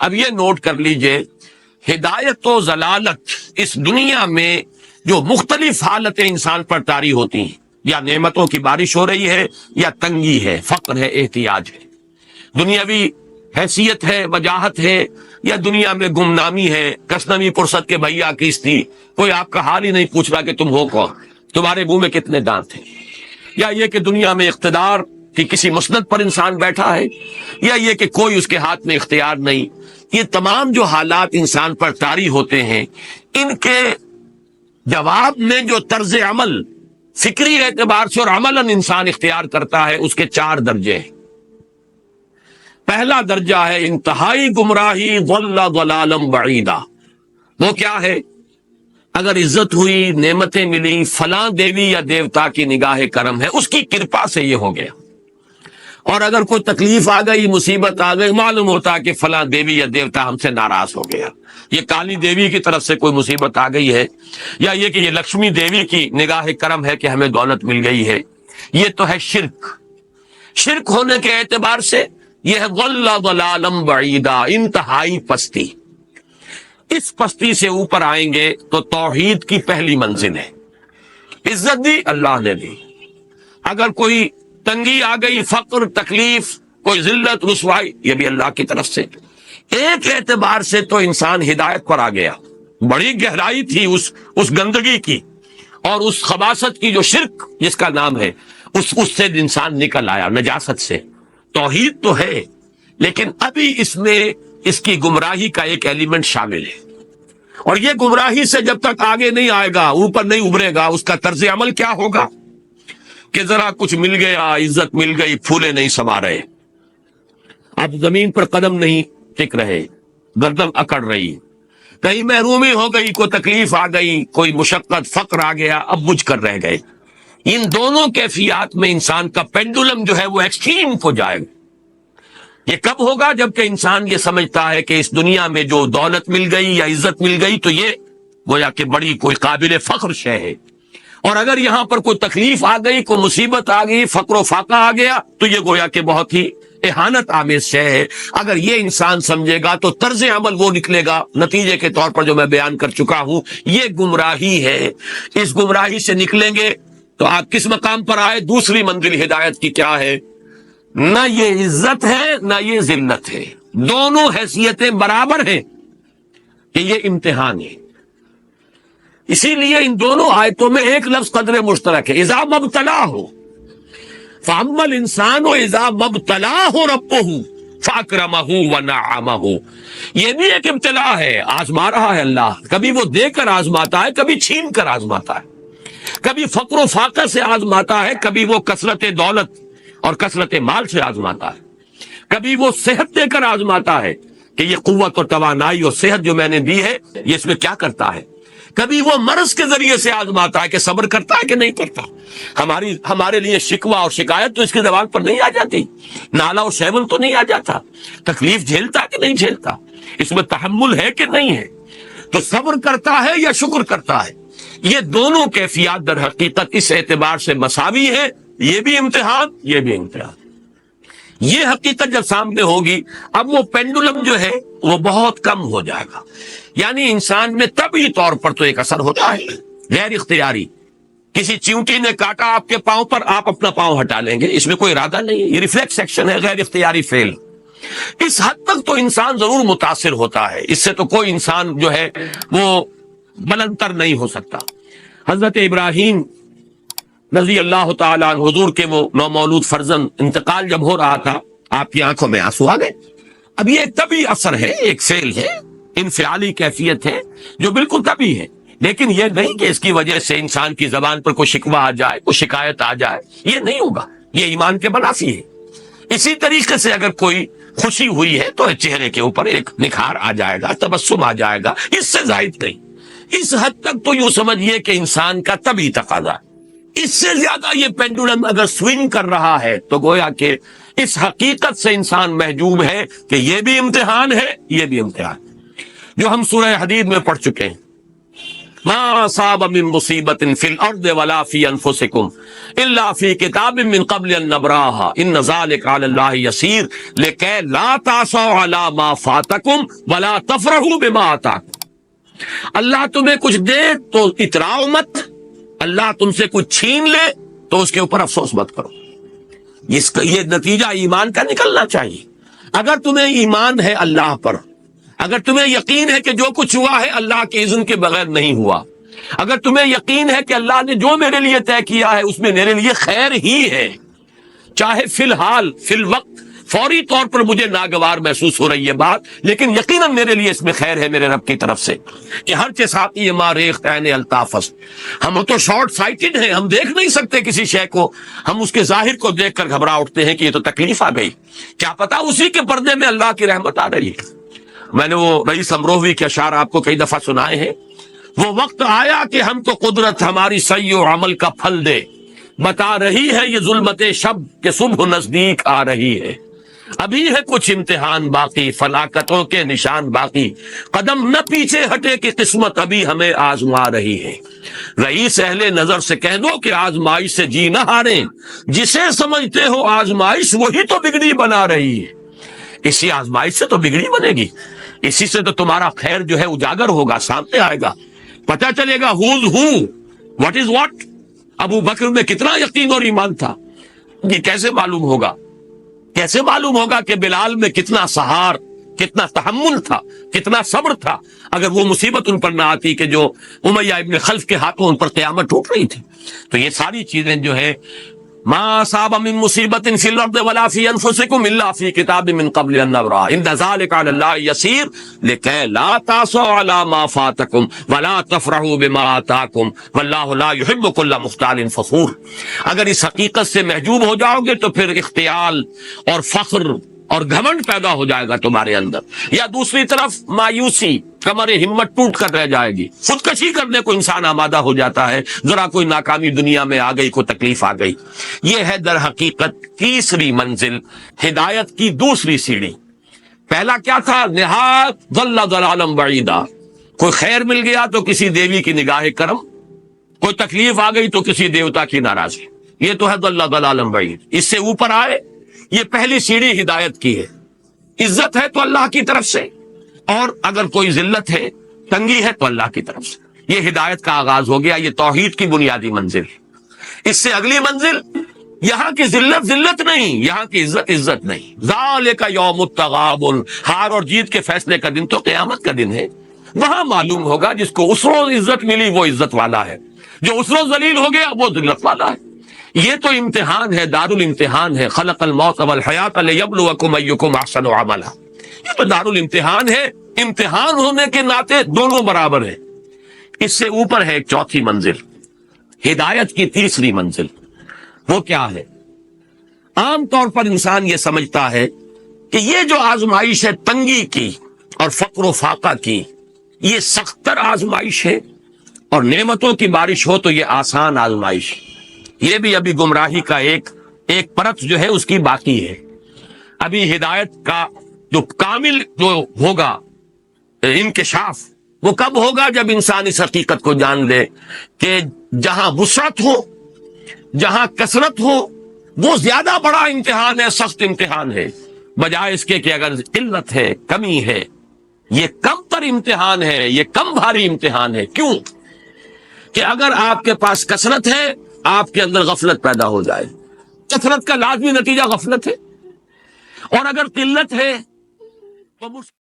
اب یہ نوٹ کر لیجیے، ہدایت و ضلالت اس دنیا میں جو مختلف حالتیں انسان پر طاری ہوتی ہیں، یا نعمتوں کی بارش ہو رہی ہے، یا تنگی ہے، فقر ہے، احتیاج ہے۔ دنیاوی حیثیت ہے، وجاہت ہے، یا دنیا میں گمنامی ہے کسنمی پرست کے بھیا کس تھی کوئی آپ کا حال ہی نہیں پوچھ رہا کہ تم ہو کون؟ تمہارے منہ میں کتنے دانت ہیں؟ یا یہ کہ دنیا میں اقتدار کی کسی مسند پر انسان بیٹھا ہے یا یہ کہ کوئی اس کے ہاتھ میں اختیار نہیں، یہ تمام جو حالات انسان پر طاری ہوتے ہیں، ان کے جواب میں جو طرز عمل فکری اعتبار سے اور عملاً انسان اختیار کرتا ہے، اس کے چار درجے ہیں۔ پہلا درجہ ہے، انتہائی گمراہی ضلالم بعیدہ وہ کیا ہے؟ اگر عزت ہوئی، نعمتیں ملی، فلاں دیوی یا دیوتا کی نگاہ کرم ہے، اس کی کرپا سے یہ ہو گیا۔ اور اگر کوئی تکلیف آ گئی، مصیبت آ گئی، معلوم ہوتا کہ فلاں دیوی یا دیوتا ہم سے ناراض ہو گیا۔ یہ کالی دیوی کی طرف سے کوئی مصیبت آ گئی ہے؟ یا یہ کہ یہ لکشمی دیوی کی نگاہ کرم ہے کہ ہمیں دولت مل گئی ہے؟ یہ تو ہے شرک۔ شرک ہونے کے اعتبار سے یہ ہے غل بعیدہ انتہائی پستی۔ اس پستی سے اوپر آئیں گے تو توحید کی پہلی منزل ہے۔ عزت دی، اللہ نے دی۔ اگر کوئی تنگی آ گئی، فقر، تکلیف، کوئی ذلت، رسوائی، یہ بھی اللہ کی طرف سے۔ ایک اعتبار سے تو انسان ہدایت پر آ گیا۔ بڑی گہرائی تھی اس اس گندگی کی۔ اور اس خباست کی جو شرک، جس کا نام ہے، اس اس سے انسان نکل آیا، نجاست سے۔ توحید تو ہے، لیکن ابھی اس میں اس کی گمراہی کا ایک ایلیمنٹ شامل ہے۔ اور یہ گمراہی سے جب تک آگے نہیں آئے گا، اوپر نہیں ابھرے گا، اس کا طرز عمل کیا ہوگا؟ کہ ذرا کچھ مل گیا، عزت مل گئی، پھولے نہیں سما رہے اب زمین پر قدم نہیں ٹک رہے، گردن اکڑ رہی۔ کہیں محرومی ہو گئی، کوئی تکلیف آ گئی، کوئی مشقت، فقر آ گیا، اب بجھ کر رہ گئے۔ ان دونوں کیفیات میں انسان کا پینڈولم جو ہے وہ ایکسٹریم کو جائے۔ گا یہ کب ہوگا جبکہ انسان یہ سمجھتا ہے کہ اس دنیا میں جو دولت مل گئی یا عزت مل گئی، تو یہ گویا کہ بڑی کوئی قابل فخر شے ہے۔ اور اگر یہاں پر کوئی تکلیف آ گئی، کوئی مصیبت آ گئی، فقر و فاقہ آ گیا، تو یہ گویا کہ بہت ہی احانت آمیز شے ہے۔ اگر یہ انسان سمجھے گا تو طرز عمل وہ نکلے گا۔ نتیجے کے طور پر جو میں بیان کر چکا ہوں، یہ گمراہی ہے۔ اس گمراہی سے نکلیں گے تو آپ کس مقام پر آئے؟ دوسری منزل ہدایت کی کیا ہے؟ نہ یہ عزت ہے، نہ یہ ذلت ہے۔ دونوں حیثیتیں برابر ہیں کہ یہ امتحان ہے۔ اسی لیے ان دونوں آیتوں میں ایک لفظ قدر مشترک ہے ایزا مبتلا ہو فامل انسان ہو ایزا مبتلا ہو رب ہوں فاکرم ہوں ہو یہ بھی ایک ابتلا ہے، آزما رہا ہے اللہ۔ کبھی وہ دے کر آزماتا ہے، کبھی چھین کر آزماتا ہے۔ کبھی فقر و فاقہ سے آزماتا ہے، کبھی وہ کثرت دولت اور کثرت مال سے آزماتا ہے۔ کبھی وہ صحت دے کر آزماتا ہے کہ یہ قوت اور توانائی اور صحت جو میں نے دی ہے، یہ اس میں کیا کرتا ہے؟ کبھی وہ مرض کے ذریعے سے آزماتا ہے کہ صبر کرتا ہے کہ نہیں کرتا۔ ہماری ہمارے لیے شکوہ اور شکایت تو اس کے زبان پر نہیں آ جاتی۔ نالا اور شیون تو نہیں آ جاتا۔ تکلیف جھیلتا کہ نہیں جھیلتا؟ اس میں تحمل ہے کہ نہیں ہے؟ تو صبر کرتا ہے یا شکر کرتا ہے؟ یہ دونوں کیفیات در حقیقت اس اعتبار سے مساوی ہے یہ بھی امتحان، یہ بھی امتحان۔ یہ حقیقت جب سامنے ہوگی، اب وہ پینڈولم جو ہے، وہ بہت کم ہو جائے گا۔ یعنی انسان میں طبی طور پر تو ایک اثر ہوتا ہے۔ غیر اختیاری، کسی چیونٹی نے کاٹا آپ کے پاؤں پر، آپ اپنا پاؤں ہٹا لیں گے۔ اس میں کوئی ارادہ نہیں ہے۔ یہ ریفلیکس سیکشن ہے، غیر اختیاری فیل اس حد تک تو انسان ضرور متاثر ہوتا ہے۔ اس سے تو کوئی انسان جو ہے، وہ بلندر نہیں ہو سکتا۔ حضرت ابراہیم رضی اللہ تعالیٰ حضور کے وہ نومولود فرزن انتقال جب ہو رہا تھا، آپ کی آنکھوں میں آنسو آ گئے۔ اب یہ طبی اثر ہے، ایک فیل ہے، انفعالی کیفیت ہے، جو بالکل طبی ہے۔ لیکن یہ نہیں کہ اس کی وجہ سے انسان کی زبان پر کوئی شکوہ آ جائے، کوئی شکایت آ جائے، یہ نہیں ہوگا۔ یہ ایمان کے منافی ہے۔ اسی طریقے سے اگر کوئی خوشی ہوئی ہے تو چہرے کے اوپر ایک نکھار آ جائے گا، تبسم آ جائے گا۔ اس سے زائد نہیں۔ اس حد تک تو یوں سمجھیے کہ انسان کا طبی تقاضا اس سے زیادہ یہ پینڈولم اگر سوئنگ کر رہا ہے تو گویا کہ اس حقیقت سے انسان محجوب ہے کہ یہ بھی امتحان ہے، یہ بھی امتحان ہے۔ جو ہم سورہ حدید میں پڑھ چکے ہیں۔ ما اصاب من مصیبت فی الارض ولا فی انفسکم الا فی کتاب من قبل ان نبراها ان ذلك على الله يسير لكي لا تعصوا على ما فاتکم ولا تفرحوا بما آتاکم۔ اللہ تمہیں کچھ دے تو اتراؤ مت۔ اللہ تم سے کچھ چھین لے تو اس کے اوپر افسوس مت کرو۔ اس کا یہ نتیجہ ایمان کا نکلنا چاہیے۔ اگر تمہیں ایمان ہے اللہ پر، اگر تمہیں یقین ہے کہ جو کچھ ہوا ہے اللہ کے اذن کے بغیر نہیں ہوا، اگر تمہیں یقین ہے کہ اللہ نے جو میرے لیے طے کیا ہے، اس میں میرے لیے خیر ہی ہے۔ چاہے فی الحال، فی الوقت فوری طور پر مجھے ناگوار محسوس ہو رہی ہے بات، لیکن یقیناً میرے لیے اس میں خیر ہے میرے رب کی طرف سے کہ ہر کے ساتھ یہ ماریخ عین الطافس ہم تو شارٹ سائٹڈ ہیں، ہم دیکھ نہیں سکتے کسی شے کو۔ ہم اس کے ظاہر کو دیکھ کر گھبرا اٹھتے ہیں کہ یہ تو تکلیف آ گئی۔ کیا پتا اسی کے پردے میں اللہ کی رحمت آ رہی ہے۔ میں نے وہ رئیس امروہوی کے اشعار آپ کو کئی دفعہ سنائے ہیں۔ وہ وقت آیا کہ ہم کو قدرت ہماری سی و عمل کا پھل دے۔ بتا رہی ہے یہ ظلمت شب کہ صبح نزدیک آ رہی ہے۔ ابھی ہے کچھ امتحان باقی، فلاکتوں کے نشان باقی۔ قدم نہ پیچھے ہٹے کہ قسمت ابھی ہمیں آزما رہی ہے۔ رئیس اہل نظر سے کہہ دو کہ آزمائش سے جی نہ ہارے جسے سمجھتے ہو آزمائش وہی تو بگڑی بنا رہی ہے۔ اسی آزمائش سے تو بگڑی بنے گی۔ اسی سے تو تمہارا خیر جو ہے اجاگر ہوگا، سامنے آئے گا۔ پتہ چلے گا who's who what is what Abu Bakr میں کتنا یقین اور ایمان تھا۔ یہ کیسے معلوم ہوگا؟ کیسے معلوم ہوگا کہ بلال میں کتنا سہار، کتنا تحمل تھا، کتنا صبر تھا؟ اگر وہ مصیبت ان پر نہ آتی کہ جو امیہ ابن خلف کے ہاتھوں ان پر قیامت ٹوٹ رہی تھی۔ تو یہ ساری چیزیں جو ہے ما صاب من مصیبت فی الارض ولا فی انفسکم الا فی کتاب من قبل ان نبرا ان ذلك علی اللہ یسیر لكي لا تعصوا علی ما فاتکم ولا تفرحوا بما آتاکم واللہ لا يحب كل مختال فخور. اگر اس حقیقت سے محجوب ہو جاؤ گے تو پھر اختیال اور فخر اور گھمنڈ پیدا ہو جائے گا تمہارے اندر۔ یا دوسری طرف مایوسی کمر ہمت ٹوٹ کر رہ جائے گی۔ خودکشی کرنے کو انسان آمادہ ہو جاتا ہے۔ ذرا کوئی ناکامی دنیا میں آ گئی کوئی تکلیف آ گئی۔ یہ ہے در حقیقت تیسری منزل، ہدایت کی دوسری سیڑھی۔ پہلا کیا تھا؟ نہایت ضل ضلالم بعیدہ۔ کوئی خیر مل گیا تو کسی دیوی کی نگاہ کرم۔ کوئی تکلیف آ گئی تو کسی دیوتا کی ناراضی یہ تو ہے ضل ضلالم بعید۔ اس سے اوپر آئے یہ پہلی سیڑھی ہدایت کی ہے۔ عزت ہے تو اللہ کی طرف سے۔ اور اگر کوئی ذلت ہے، تنگی ہے تو اللہ کی طرف سے۔ یہ ہدایت کا آغاز ہو گیا، یہ توحید کی بنیادی منزل۔ اس سے اگلی منزل، یہاں کی ذلت ذلت نہیں، یہاں کی عزت عزت نہیں۔ کا یوم التغابن۔ ہار اور جیت کے فیصلے کا دن تو قیامت کا دن ہے۔ وہاں معلوم ہوگا، جس کو اس روز عزت ملی، وہ عزت والا ہے۔ جو اس روز ذلیل ہو گیا، وہ ذلت والا ہے۔ یہ تو امتحان ہے دار الامتحان ہے۔ خلق الموت والحیات لیبلوکم ایکم احسن عملا۔ یہ تو دار الامتحان ہے۔ امتحان ہونے کے ناطے دونوں برابر ہیں۔ اس سے اوپر ہے ایک چوتھی منزل۔ ہدایت کی تیسری منزل۔ وہ کیا ہے؟ عام طور پر انسان یہ سمجھتا ہے کہ یہ جو آزمائش ہے تنگی کی اور فقر و فاقہ کی، یہ سختر آزمائش ہے۔ اور نعمتوں کی بارش ہو تو یہ آسان آزمائش۔ یہ بھی ابھی گمراہی کا ایک ایک پرت جو ہے اس کی باقی ہے۔ ابھی ہدایت کا جو کامل جو ہوگا انکشاف وہ کب ہوگا جب انسان اس حقیقت کو جان لے کہ جہاں وسعت ہو، جہاں کثرت ہو، وہ زیادہ بڑا امتحان ہے، سخت امتحان ہے۔ بجائے اس کے کہ اگر قلت ہے، کمی ہے، یہ کم تر امتحان ہے، یہ کم بھاری امتحان ہے۔ کیوں؟ کہ اگر آپ کے پاس کثرت ہے آپ کے اندر غفلت پیدا ہو جائے۔ کثرت کا لازمی نتیجہ غفلت ہے۔ اور اگر قلت ہے تو مشکل